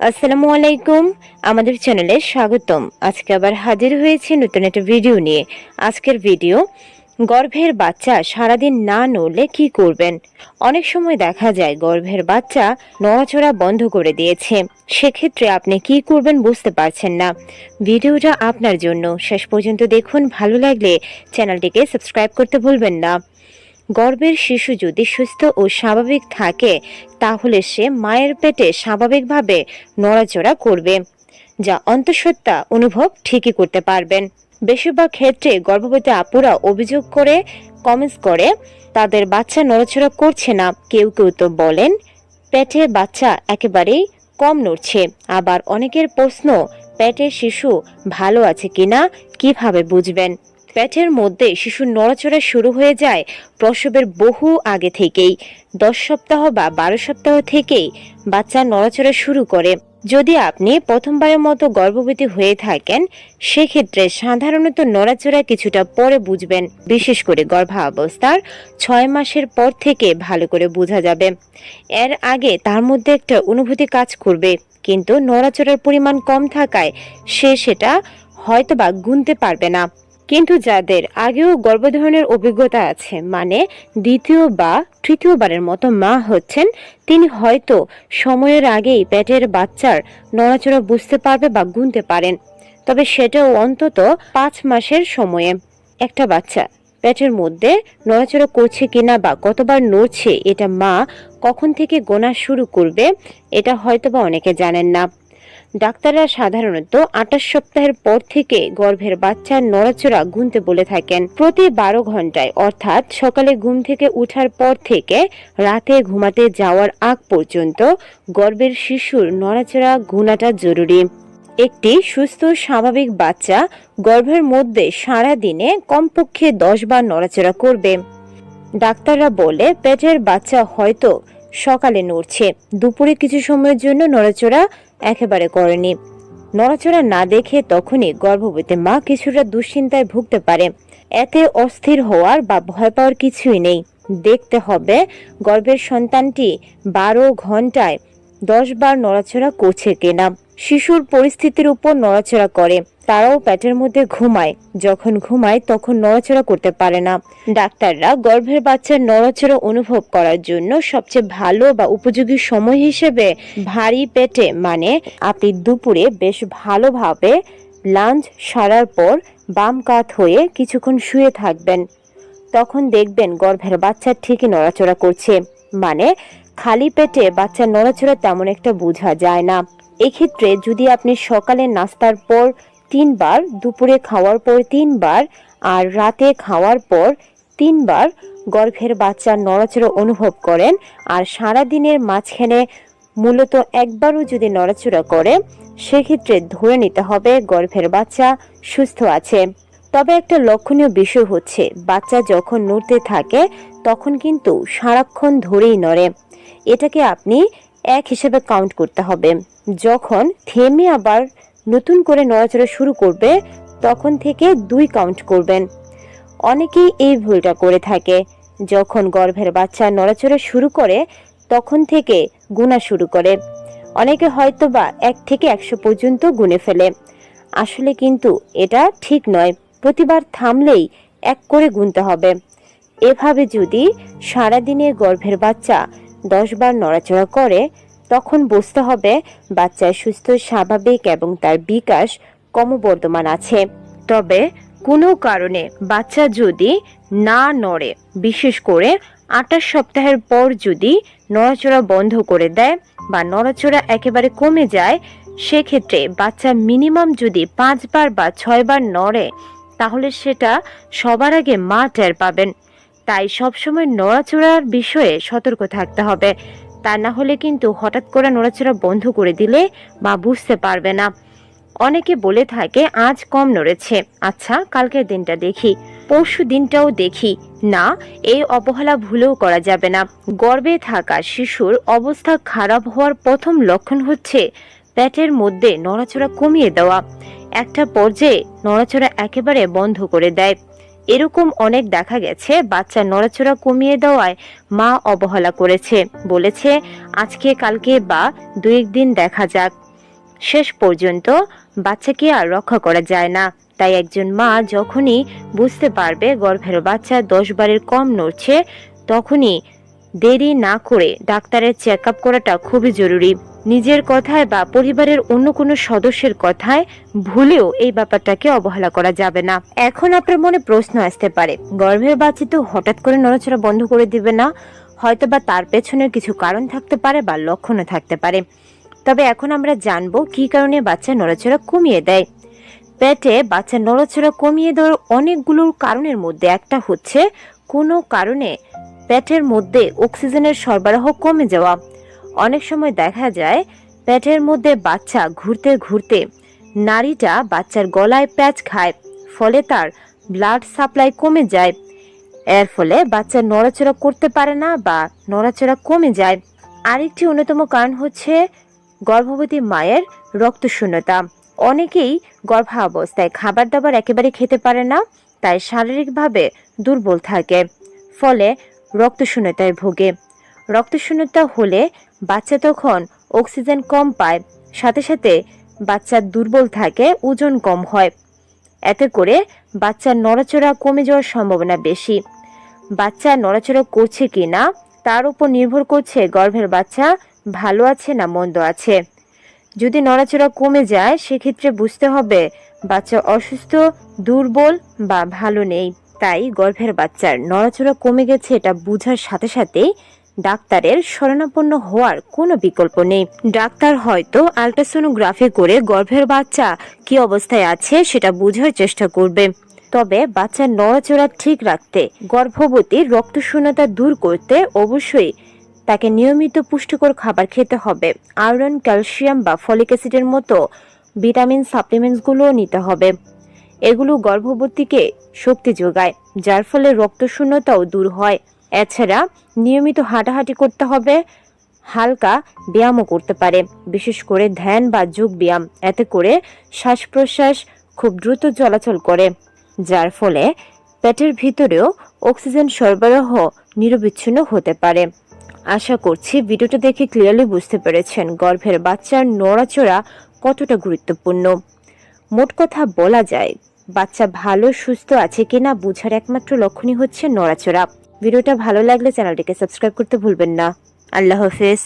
আসসালামু আলাইকুম, আমাদের চ্যানেলে স্বাগতম। আজকে আবার হাজির হয়েছে নতুন একটা ভিডিও নিয়ে। আজকের ভিডিও, গর্ভের বাচ্চা সারাদিন না নড়লে কি করবেন? অনেক সময় দেখা যায় গর্ভের বাচ্চা নড়াচড়া বন্ধ করে দিয়েছে। সেক্ষেত্রে আপনি কি করবেন বুঝতে পারছেন না। ভিডিওটা আপনার জন্য। শেষ পর্যন্ত দেখুন, ভালো লাগলে চ্যানেলটিকে সাবস্ক্রাইব করতে ভুলবেন না। গর্ভের শিশু যদি সুস্থ ও স্বাভাবিক থাকে, তাহলে সে মায়ের পেটে স্বাভাবিকভাবে নড়াচড়া করবে, যা অন্তঃসত্ত্বা অনুভব ঠিকই করতে পারবেন। বেশিরভাগ ক্ষেত্রে গর্ভবতী আপুরা অভিযোগ করে কমেন্টস করে, তাদের বাচ্চা নড়াচড়া করছে না। কেউ কেউ তো বলেন, পেটে বাচ্চা একেবারেই কম নড়ছে। আবার অনেকের প্রশ্ন পেটের শিশু ভালো আছে কিনা? কীভাবে বুঝবেন? পেটের মধ্যে শিশুর নড়াচড়া শুরু হয়ে যায় প্রসবের বহু আগে থেকেই। দশ সপ্তাহ বা বারো সপ্তাহ থেকেই বাচ্চা নড়াচড়া শুরু করে। যদি আপনি প্রথমবারের মতো গর্ভবতী হয়ে থাকেন, সেক্ষেত্রে সাধারণত নড়াচড়া কিছুটা পরে বুঝবেন, বিশেষ করে গর্ভাবস্থার ছয় মাসের পর থেকে ভালো করে বোঝা যাবে। এর আগে তার মধ্যে একটা অনুভূতি কাজ করবে, কিন্তু নড়াচড়ার পরিমাণ কম থাকায় সে সেটা হয়তোবা গুনতে পারবে না। কিন্তু যাদের আগেও গর্ভধারণের অভিজ্ঞতা আছে মানে দ্বিতীয় বা তৃতীয়বারের মতো মা হচ্ছেন, তিনি হয়তো সময়ের আগেই পেটের বাচ্চার নড়াচড়া বুঝতে পারবে বা গুনতে পারেন। তবে সেটাও অন্তত পাঁচ মাসের সময়ে। একটা বাচ্চা পেটের মধ্যে নড়াচড়া করছে কিনা বা কতবার নড়ছে, এটা মা কখন থেকে গোনা শুরু করবে, এটা হয়তোবা অনেকে জানেন না। ডাক্তাররা সাধারণত আঠাশ সপ্তাহের পর থেকে গর্ভের বাচ্চার নড়াচড়া গুনতে বলে থাকেন। প্রতি বারো ঘন্টায়, অর্থাৎ সকালে ঘুম থেকে উঠার পর থেকে রাতে ঘুমাতে যাওয়ার আগ পর্যন্ত গর্ভের শিশুর নড়াচড়া গুনাটা জরুরি। একটি সুস্থ, স্বাভাবিক বাচ্চা গর্ভের মধ্যে সারা দিনে কমপক্ষে দশ বার নড়াচড়া করবে। ডাক্তাররা বলে, পেটের বাচ্চা হয়তো সকালে নড়ছে। দুপুরে কিছু সময়ের জন্য নড়াচড়া একেবারে করেনি। নড়াচড়া না দেখে তখনই গর্ভবতী মা কিছুটা দুশ্চিন্তায় ভুগতে পারে। এতে অস্থির হওয়ার বা ভয় পাওয়ার কিছুই নেই। দেখতে হবে গর্ভের সন্তানটি বারো ঘন্টায় দশ বার নড়াচড়া করছে কেনা। শিশুর পরিস্থিতির উপর নড়াচড়া করে। তারাও পেটের মধ্যে ঘুমায়। যখন ঘুমায়, তখন নড়াচড়া করতে পারে না। ডাক্তাররা গর্ভের বাচ্চার নড়াচড়া অনুভব করার জন্য সবচেয়ে ভালো বা উপযোগী সময় হিসেবে ভারী পেটে মানে আপনি দুপুরে বেশ ভালোভাবে লাঞ্চ সারার পর বাম কাত হয়ে কিছুক্ষণ শুয়ে থাকবেন। তখন দেখবেন গর্ভের বাচ্চা ঠিকই নড়াচড়া করছে। মানে খালি পেটে বাচ্চা নড়াচড়া তেমন একটা বোঝা যায় না। এক্ষেত্রে যদি আপনি সকালে নাস্তার পর তিনবার, দুপুরে খাওয়ার পর তিনবার, আর রাতে খাওয়ার পর তিনবার গর্ভের বাচ্চা নড়াচড়া অনুভব করেন, আর সারা দিনের মাঝখানে মূলত একবারও যদি নড়াচড়া করে, সেক্ষেত্রে ধরে নিতে হবে গর্ভের বাচ্চা সুস্থ আছে। তবে একটা লক্ষণীয় বিষয় হচ্ছে, বাচ্চা যখন নড়তে থাকে, তখন কিন্তু সারাক্ষণ ধরেই নড়ে। এটাকে আপনি এক হিসেবে কাউন্ট করতে হবে। যখন থেমে আবার নতুন করে নড়াচড়া শুরু করবে, তখন থেকে দুই কাউন্ট করবেন। অনেকেই এই ভুলটা করে থাকে। যখন গর্ভের বাচ্চা নড়াচড়া শুরু করে, তখন থেকে গুণা শুরু করে। অনেকে হয়তো বা এক থেকে একশো পর্যন্ত গুনে ফেলে। আসলে কিন্তু এটা ঠিক নয়। প্রতিবার থামলেই এক করে গুনতে হবে। এভাবে যদি সারাদিনে গর্ভের বাচ্চা দশ বার নড়াচড়া করে, তখন বুঝতে হবে বাচ্চা সুস্থ, স্বাভাবিক এবং তার বিকাশ ক্রমবর্ধমান আছে। তবে কোনো কারণে বাচ্চা যদি না নড়ে, বিশেষ করে আঠাশ সপ্তাহের পর যদি নড়াচড়া বন্ধ করে দেয় বা নড়াচড়া একেবারে কমে যায়, সেক্ষেত্রে বাচ্চা মিনিমাম যদি পাঁচবার বা ছয়বার নড়ে, তাহলে সেটা সবার আগে মা টের পাবেন। তাই সবসময় নড়াচড়ার বিষয়ে সতর্ক থাকতে হবে। তা না হলে কিন্তু হঠাৎ করে নড়াচড়া বন্ধ করে দিলে বা বুঝতে পারবে না। অনেকে বলে থাকে, আজ কম নড়েছে। আচ্ছা কালকের দিনটা দেখি। পরশু দিনটাও দেখি। না, এই অবহেলা ভুলেও করা যাবে না। গর্বে থাকা শিশুর অবস্থা খারাপ হওয়ার প্রথম লক্ষণ হচ্ছে পেটের মধ্যে নড়াচড়া কমিয়ে দেওয়া। একটা পর্যায়ে নড়াচড়া একেবারে বন্ধ করে দেয়। এরকম অনেক দেখা গেছে, বাচ্চা নড়াচড়া কমিয়ে দেওয়ায় মা অবহেলা করেছে, বলেছে আজকে কালকে বা দু একদিন দেখা যাক। শেষ পর্যন্ত বাচ্চাকে আর রক্ষা করা যায় না। তাই একজন মা যখনই বুঝতে পারবে গর্ভের বাচ্চা দশ বারের কম নড়ছে, তখনই দেরি না করে ডাক্তারের চেক আপ করাটা খুবই জরুরি। নিজের কথায় বা পরিবারের অন্য কোনো সদস্যের কথায় ভুলেও এই ব্যাপারটাকে অবহেলা করা যাবে না। এখন আপনার মনে প্রশ্ন আসতে পারে গর্ভের বাচ্চা তো হঠাৎ করে নড়াচড়া বন্ধ করে দিবে না হয়তো বা তার পেছনের কিছু কারণ থাকতে পারে বা লক্ষণও থাকতে পারে। তবে এখন আমরা জানব কি কারণে বাচ্চা নড়াচড়া কমিয়ে দেয়। পেটে বাচ্চা নড়াচড়া কমিয়ে দেওয়ার অনেকগুলো কারণের মধ্যে একটা হচ্ছে, কোনো কারণে পেটের মধ্যে অক্সিজেনের সরবরাহ কমে যাওয়া। অনেক সময় দেখা যায়, পেটের মধ্যে বাচ্চা ঘুরতে ঘুরতে নারীটা বাচ্চার গলায় প্যাচ খায়, ফলে তার ব্লাড সাপ্লাই কমে যায়। এর ফলে বাচ্চা নড়াচড়া করতে পারে না বা নড়াচড়া কমে যায়। আরেকটি অন্যতম কারণ হচ্ছে গর্ভবতী মায়ের রক্তশূন্যতা। অনেকেই গর্ভাবস্থায় খাবার দাবার একেবারে খেতে পারে না, তাই শারীরিকভাবে দুর্বল থাকে। ফলে রক্তশূন্যতায় ভোগে। রক্তশূন্যতা হলে বাচ্চা তখন অক্সিজেন কম পায়। সাথে সাথে বাচ্চা দুর্বল থাকে, ওজন কম হয়। এতে করে বাচ্চার নড়াচড়া কমে যাওয়ার সম্ভাবনা বেশি। বাচ্চা নড়াচড়া করছে কি না তার উপর নির্ভর করছে গর্ভের বাচ্চা ভালো আছে না মন্দ আছে। যদি নড়াচড়া কমে যায়, সেক্ষেত্রে বুঝতে হবে বাচ্চা অসুস্থ, দুর্বল বা ভালো নেই। তাই গর্ভের বাচ্চার নড়াচড়া কমে গেছে এটা বোঝার সাথে সাথেই ডাক্তারের শরণাপন্ন হওয়ার কোনো বিকল্প নেই। ডাক্তার হয়তো আলট্রাসোনোগ্রাফি করে গর্ভের বাচ্চা কি অবস্থায় আছে সেটা বোঝার চেষ্টা করবে। তবে বাচ্চার নড়াচড়া ঠিক রাখতে, গর্ভবতীর রক্তশূন্যতা দূর করতে অবশ্যই তাকে নিয়মিত পুষ্টিকর খাবার খেতে হবে। আয়রন, ক্যালসিয়াম বা ফলিক অ্যাসিডের মতো ভিটামিন সাপ্লিমেন্টসগুলোও নিতে হবে। এগুলো গর্ভবতীকে শক্তি যোগায়, যার ফলে রক্তশূন্যতাও দূর হয়। এছাড়া নিয়মিত হাঁটাহাঁটি করতে হবে, হালকা ব্যায়ামও করতে পারে, বিশেষ করে ধ্যান বা যোগ ব্যায়াম। এতে করে শ্বাস প্রশ্বাস খুব দ্রুত চলাচল করে, যার ফলে পেটের ভিতরেও অক্সিজেন সরবরাহ নিরবিচ্ছিন্ন হতে পারে। আশা করছি ভিডিওটা দেখে ক্লিয়ারলি বুঝতে পেরেছেন গর্ভের বাচ্চার নড়াচড়া কতটা গুরুত্বপূর্ণ। মোট কথা বলা যায়, বাচ্চা ভালো, সুস্থ আছে কিনা বুঝার একমাত্র লক্ষণই হচ্ছে নড়াচড়া। ভিডিওটা ভালো লাগলে চ্যানেলটিকে সাবস্ক্রাইব করতে ভুলবেন না। আল্লাহ হাফেজ।